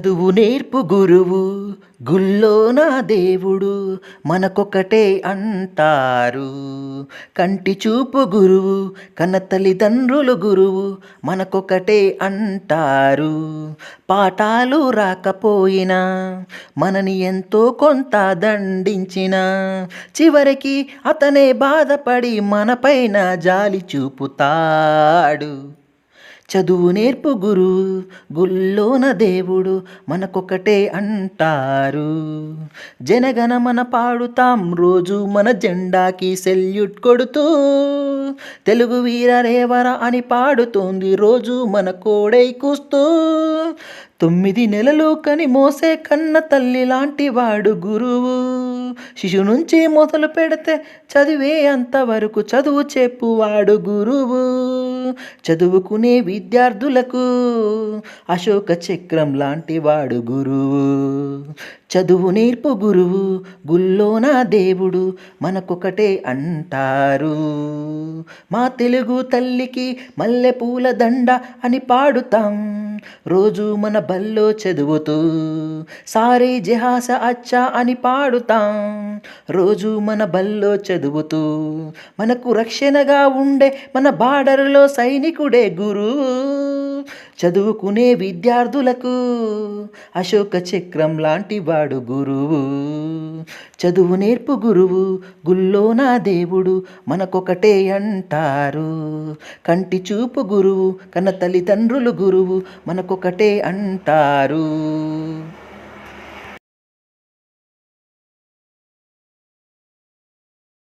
చదువు నేర్పు గురువు గుల్లో నా దేవుడు మనకొకటే అంటారు. కంటి చూపు గురువు కన్న తల్లిదండ్రులు గురువు మనకొకటే అంటారు. పాఠాలు రాకపోయినా మనని ఎంతో కొంత దండించిన చివరికి అతనే బాధపడి మనపైన జాలి చూపుతాడు. చదువు నేర్పు గురు గుల్లోన దేవుడు మనకొకటే అంటారు. జనగణమన పాడుతాం రోజు మన జెండాకి సెల్యూట్ కొడుతూ. తెలుగు వీరరేవర అని పాడుతోంది రోజు మన కోడై కూస్తూ. తొమ్మిది నెలలు కని మోసే కన్న తల్లి లాంటి వాడు గురువు. శిశు నుంచి మొదలు పెడితే చదివే అంతవరకు చదువు చెప్పువాడు గురువు. చదువుకునే విద్యార్థులకు. అశోక చక్రం లాంటి వాడు గురువు చదువు నేర్పు గురువు గుల్లోన దేవుడు మనకొకటే అంటారు. మా తెలుగు తల్లికి మల్లెపూల దండ అని పాడుతాం. రోజు మన బల్లో చదువుతూ సారీ జహాస అచ్చా అని పాడుతాం. రోజు మన బల్లో చదువుతూ మనకు రక్షణగా ఉండే మన బార్డర్లో సైనికుడే గురువు చదువుకునే విద్యార్థులకు అశోక చక్రం లాంటి వాడు గురువు చదువు నేర్పు గురువు గుల్లో నా దేవుడు మనకొకటే అంటారు. కంటి చూపు గురువు కన్న తల్లిదండ్రులు గురువు మనకొకటే అంటారు.